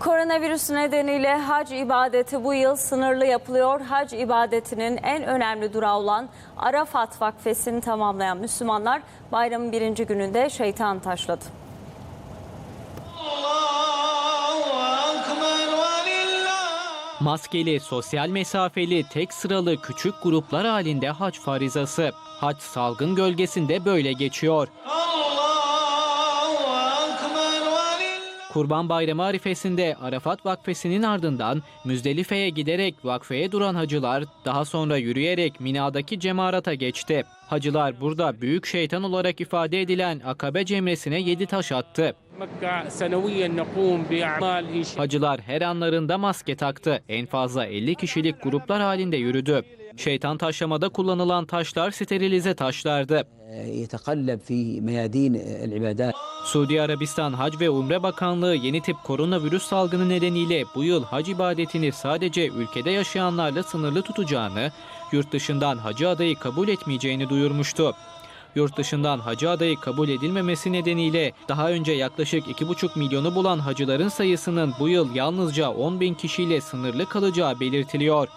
Koronavirüs nedeniyle hac ibadeti bu yıl sınırlı yapılıyor. Hac ibadetinin en önemli durağı olan Arafat Vakfesi'ni tamamlayan Müslümanlar bayramın birinci gününde şeytan taşladı. Maskeli, sosyal mesafeli, tek sıralı küçük gruplar halinde hac farizası. Hac salgın gölgesinde böyle geçiyor. Kurban Bayramı arifesinde Arafat Vakfesi'nin ardından Müzdelife'ye giderek vakfeye duran hacılar daha sonra yürüyerek Mina'daki cemarata geçti. Hacılar burada büyük şeytan olarak ifade edilen Akabe cemresine yedi taş attı. Hacılar her anlarında maske taktı. En fazla 50 kişilik gruplar halinde yürüdü. Şeytan taşlamada kullanılan taşlar sterilize taşlardı. Suudi Arabistan Hac ve Umre Bakanlığı yeni tip koronavirüs salgını nedeniyle bu yıl hac ibadetini sadece ülkede yaşayanlarla sınırlı tutacağını, yurt dışından hacı adayı kabul etmeyeceğini duyurdu duyurmuştu. Yurt dışından hacı adayı kabul edilmemesi nedeniyle daha önce yaklaşık 2,5 milyonu bulan hacıların sayısının bu yıl yalnızca 10 bin kişiyle sınırlı kalacağı belirtiliyor.